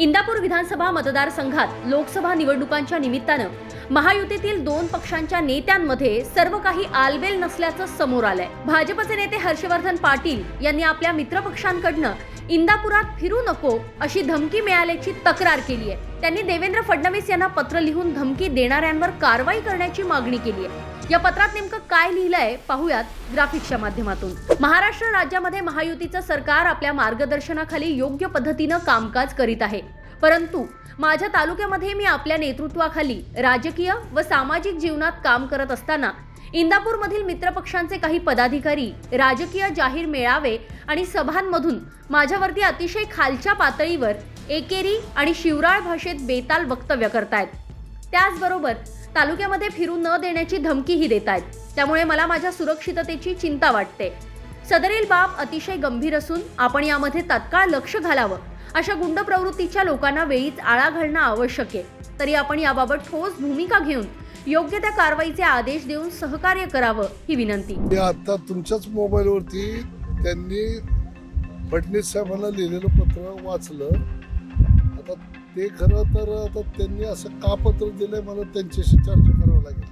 इंदापूर विधानसभा मतदारसंघात लोकसभा निवडणुकांच्या निमित्तानं महायुतीतील दोन पक्षांच्या नेत्यांमध्ये सर्व काही आलबेल नसल्याचं समोर आलंय. भाजपचे नेते हर्षवर्धन पाटील यांनी आपल्या मित्रपक्षांकडनं इंदापुरात फिरू नको अशी धमकी मिळाल्याची तक्रार केली आहे त्यांनी देवेंद्र फडणवीस यांना पत्र लिहून धमकी देणाऱ्यांवर कारवाई करण्याची मागणी केली आहे या पत्रात नेमकं काय लिहिलंय पाहूयात ग्राफिक्सच्या माध्यमातून. महाराष्ट्र राज्यामध्ये महायुतीचं सरकार आपल्या मार्गदर्शनाखाली योग्य पद्धतीनं कामकाज करीत आहे. परंतु माझ्या तालुक्यामध्ये मी आपल्या नेतृत्वाखाली राजकीय व सामाजिक जीवनात काम करत असताना इंदापूरमधील मित्रपक्षांचे काही पदाधिकारी राजकीय जाहीर मेळावे आणि सभांमधून माझ्यावरती अतिशय खालच्या पातळीवर एकेरी आणि शिवराळ भाषेत बेताल वक्तव्य करतायत. त्याचबरोबर तालुक्यामध्ये फिरू न देण्याची धमकीही देत आहेत. त्यामुळे मला माझ्या सुरक्षिततेची चिंता वाटते. सदरील बाब अतिशय गंभीर असून आपण यामध्ये तात्काळ लक्ष घालावं अशा गुंड प्रवृत्तीच्या लोकांना वेळीच आळा घालणं आवश्यक आहे. तरी आपण याबाबत ठोस भूमिका घेऊन योग्य त्या कारवाईचे आदेश देऊन सहकार्य करावं ही विनंती. आता तुमच्याच मोबाईलवरती त्यांनी फडणवीस साहेबांना लिहिलेलं पत्र वाचलं. आता ते खरं तर आता त्यांनी असं का पत्र दिलंय मला त्यांच्याशी चर्चा करावं लागेल.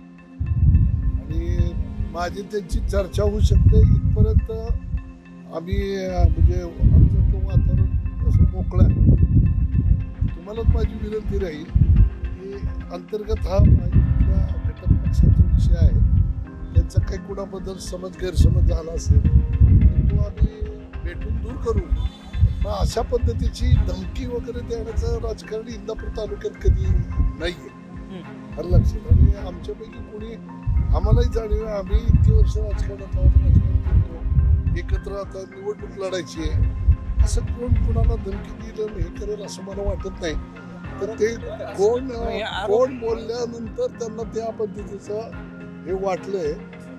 आणि माझी त्यांची चर्चा होऊ शकते. इथपर्यंत आम्ही म्हणजे आमचं तो वातावरण असं मोकळं आहे. तुम्हालाच माझी विनंती राहील की अंतर्गत हा माहितीतला घटक पक्षाचा विषय आहे. त्यांचा काही कुणाबद्दल समज गैरसमज झाला असेल तर तो आम्ही भेटून दूर करू. पण अशा पद्धतीची धमकी वगैरे देण्याचं राजकारण इंदापूर तालुक्यात कधी नाहीये. लक्षात. आणि आमच्यापैकी कोणी आम्हालाही जाणीव आहे. आम्ही इतके वर्ष राजकारणात आहोत राजकारण करतो. एकत्र आता निवडणूक लढायची आहे. असं कोण कुणाला धमकी दिलं हे करेल असं मला वाटत नाही. तर ते कोण कोण बोलल्यानंतर त्यांना त्या पद्धतीचं हे वाटलंय.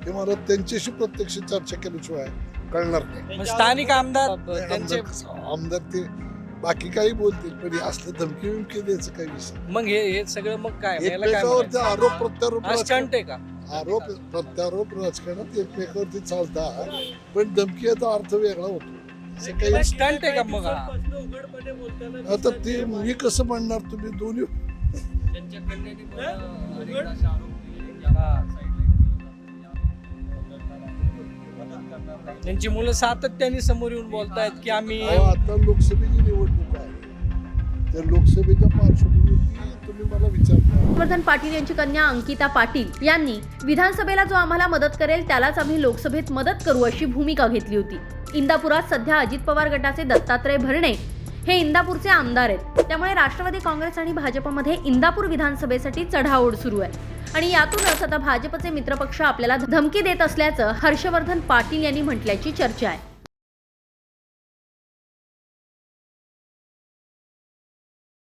ते मला त्यांच्याशी प्रत्यक्ष चर्चा केल्याशिवाय कळणार नाही. स्थानिक आमदार त्यांचे आमदार ते बाकी काही बोलतील पण हे असलं धमकी विमकी द्यायचं काही विषय मग हे हे सगळं मग काय? आरोप प्रत्यारोप हा आहे का? आरोप प्रत्यारोप राजकारणात एकमेकावरती चालतात पण धमकीचा अर्थ वेगळा होतो. स्टंट आहे का मग हा? आता ते मी कसं म्हणणार तुम्ही दोन्ही त्यांची मुलं सातत्याने समोर येऊन बोलतायत की आम्ही अहो, आता लोकसभेची निवडणूक आहे. त्या लोकसभेच्या पार्श्वभूमीवरती तुम्ही मला विचारता हर्षवर्धन पाटील यांची कन्या अंकिता पाटील यांनी विधानसभेला जो आम्हाला मदत करेल त्यालाच आम्ही लोकसभेत मदत करू अशी भूमिका घेतली होती. इंदापुरात सध्या अजित पवार गटाचे दत्तात्रय भरणे हे इंदापूरचे आमदार आहेत. त्यामुळे राष्ट्रवादी काँग्रेस आणि भाजपमध्ये इंदापूर विधानसभेसाठी चढाओढ सुरू आहे. आणि यातूनच आता भाजपचे मित्रपक्ष आपल्याला धमकी देत असल्याचं हर्षवर्धन पाटील यांनी म्हटल्याची चर्चा आहे.